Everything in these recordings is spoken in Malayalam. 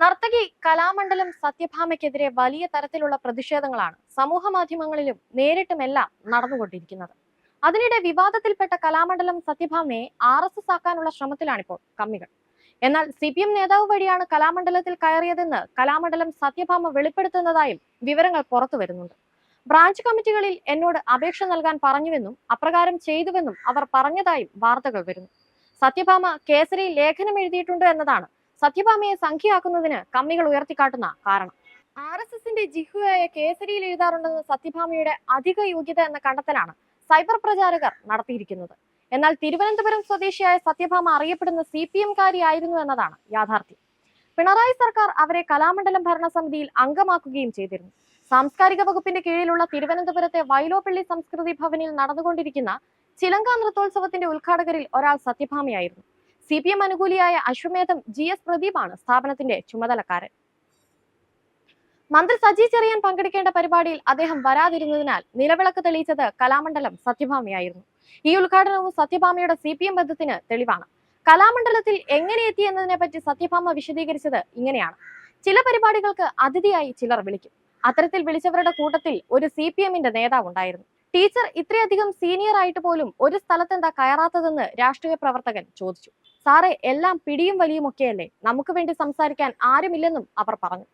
നർത്തകി കലാമണ്ഡലം സത്യഭാമയ്ക്കെതിരെ വലിയ തരത്തിലുള്ള പ്രതിഷേധങ്ങളാണ് സമൂഹ മാധ്യമങ്ങളിലും നേരിട്ടുമെല്ലാം നടന്നുകൊണ്ടിരിക്കുന്നത്. അതിനിടെ വിവാദത്തിൽപ്പെട്ട കലാമണ്ഡലം സത്യഭാമയെ ആർ എസ് എസ് ആക്കാനുള്ള ശ്രമത്തിലാണിപ്പോൾ കമ്മികൾ. എന്നാൽ സി പി എം നേതാവ് വഴിയാണ് കലാമണ്ഡലത്തിൽ കയറിയതെന്ന് കലാമണ്ഡലം സത്യഭാമ വെളിപ്പെടുത്തുന്നതായും വിവരങ്ങൾ പുറത്തു വരുന്നുണ്ട്. ബ്രാഞ്ച് കമ്മിറ്റികളിൽ എന്നോട് അപേക്ഷ നൽകാൻ പറഞ്ഞുവെന്നും അപ്രകാരം ചെയ്തുവെന്നും അവർ പറഞ്ഞതായും വാർത്തകൾ വരുന്നു. സത്യഭാമ കേസരി ലേഖനം എഴുതിയിട്ടുണ്ട് എന്നതാണ് സത്യഭാമയെ സംഖ്യയാക്കുന്നതിന് കമ്മികൾ ഉയർത്തിക്കാട്ടുന്ന കാരണം. ആർ എസ് എസിന്റെ ജിഹുവായ കേസരിയിൽ എഴുതാറുണ്ടെന്ന് സത്യഭാമയുടെ അധിക യോഗ്യത എന്ന കണ്ടെത്തലാണ് സൈബർ പ്രചാരകർ നടത്തിയിരിക്കുന്നത്. എന്നാൽ തിരുവനന്തപുരം സ്വദേശിയായ സത്യഭാമ അറിയപ്പെടുന്ന സി പി എംകാരിയായിരുന്നു എന്നതാണ് യാഥാർത്ഥ്യം. പിണറായി സർക്കാർ അവരെ കലാമണ്ഡലം ഭരണസമിതിയിൽ അംഗമാക്കുകയും ചെയ്തിരുന്നു. സാംസ്കാരിക വകുപ്പിന്റെ കീഴിലുള്ള തിരുവനന്തപുരത്തെ വൈലോപ്പള്ളി സംസ്കൃതി ഭവനിൽ നടന്നുകൊണ്ടിരിക്കുന്ന ചിലങ്ക നൃത്തോത്സവത്തിന്റെ ഉദ്ഘാടകരിൽ ഒരാൾ സത്യഭാമയായിരുന്നു. സി പി എം അനുകൂലിയായ അശ്വമേധം ജി എസ് പ്രദീപാണ് സ്ഥാപനത്തിന്റെ ചുമതലക്കാരൻ. മന്ത്രി സജി ചെറിയാൻ പങ്കെടുക്കേണ്ട പരിപാടിയിൽ അദ്ദേഹം വരാതിരുന്നതിനാൽ നിലവിളക്ക് തെളിയിച്ചത് കലാമണ്ഡലം സത്യഭാമയായിരുന്നു. ഈ ഉദ്ഘാടനവും സത്യഭാമയുടെ സി പി എം ബന്ധത്തിന് തെളിവാണ്. കലാമണ്ഡലത്തിൽ എങ്ങനെ എത്തി എന്നതിനെ പറ്റി സത്യഭാമ വിശദീകരിച്ചത് ഇങ്ങനെയാണ്. ചില പരിപാടികൾക്ക് അതിഥിയായി ചിലർ വിളിക്കും. അത്തരത്തിൽ വിളിച്ചവരുടെ കൂട്ടത്തിൽ ഒരു സി പി എമ്മിന്റെ നേതാവുണ്ടായിരുന്നു ടീച്ചർ ഇത്രയധികം സീനിയർ ആയിട്ട് പോലും ഒരു സ്ഥലത്തെന്താ കയറാത്തതെന്ന് രാഷ്ട്രീയ പ്രവർത്തകൻ ചോദിച്ചു. സാറേ എല്ലാം പിടിയും വലിയും ഒക്കെയല്ലേ? നമുക്ക് വേണ്ടി സംസാരിക്കാൻ ആരുമില്ലെന്നും അവർ പറഞ്ഞു.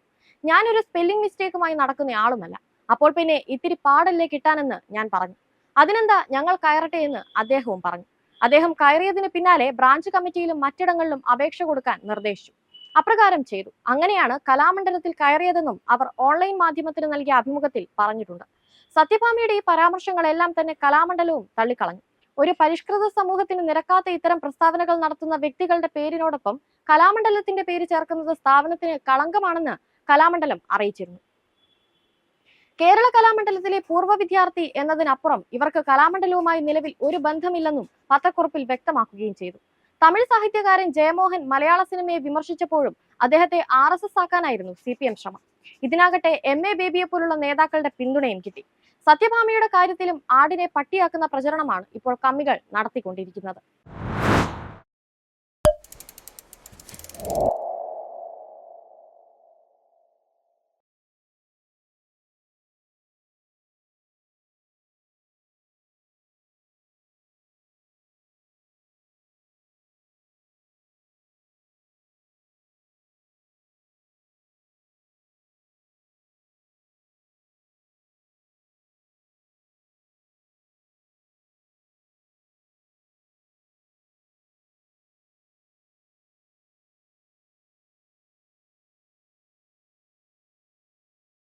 ഞാനൊരു സ്പെല്ലിംഗ് മിസ്റ്റേക്കുമായി നടക്കുന്ന ആളുമല്ല അപ്പോൾ പിന്നെ ഇത്തിരി പാടല്ലേ കിട്ടാനെന്ന് ഞാൻ പറഞ്ഞു. അതിനെന്താ ഞങ്ങൾ കയറട്ടെ എന്ന് അദ്ദേഹവും പറഞ്ഞു. അദ്ദേഹം കയറിയതിന് പിന്നാലെ ബ്രാഞ്ച് കമ്മിറ്റിയിലും മറ്റിടങ്ങളിലും അപേക്ഷ കൊടുക്കാൻ നിർദ്ദേശിച്ചു. അപ്രകാരം ചെയ്തു. അങ്ങനെയാണ് കലാമണ്ഡലത്തിൽ കയറിയതെന്നും അവർ ഓൺലൈൻ മാധ്യമത്തിന് നൽകിയ അഭിമുഖത്തിൽ പറഞ്ഞിട്ടുണ്ട്. സത്യഭാമയുടെ ഈ പരാമർശങ്ങളെല്ലാം തന്നെ കലാമണ്ഡലവും തള്ളിക്കളഞ്ഞു. ഒരു പരിഷ്കൃത സമൂഹത്തിന് നിരക്കാത്ത ഇത്തരം പ്രസ്താവനകൾ നടത്തുന്ന വ്യക്തികളുടെ പേരിനോടൊപ്പം കലാമണ്ഡലത്തിന്റെ പേര് ചേർക്കുന്നത് സ്ഥാപനത്തിന് കളങ്കമാണെന്ന് കലാമണ്ഡലം അറിയിച്ചിരുന്നു. കേരള കലാമണ്ഡലത്തിലെ പൂർവ വിദ്യാർത്ഥി എന്നതിനപ്പുറം ഇവർക്ക് കലാമണ്ഡലവുമായി നിലവിൽ ഒരു ബന്ധമില്ലെന്നും പത്രക്കുറിപ്പിൽ വ്യക്തമാക്കുകയും ചെയ്തു. തമിഴ് സാഹിത്യകാരൻ ജയമോഹൻ മലയാള സിനിമയെ വിമർശിച്ചപ്പോഴും അദ്ദേഹത്തെ ആർ എസ് എസ് ആക്കാനായിരുന്നു സി പി എം ശ്രമം. ഇതിനാകട്ടെ എം എ ബേബിയെ പോലുള്ള നേതാക്കളുടെ പിന്തുണയും കിട്ടി. സത്യഭാമയുടെ കാര്യത്തിലും ആടിനെ പട്ടിയാക്കുന്ന പ്രചരണമാണ് ഇപ്പോൾ കമ്മികൾ നടത്തിക്കൊണ്ടിരിക്കുന്നത്.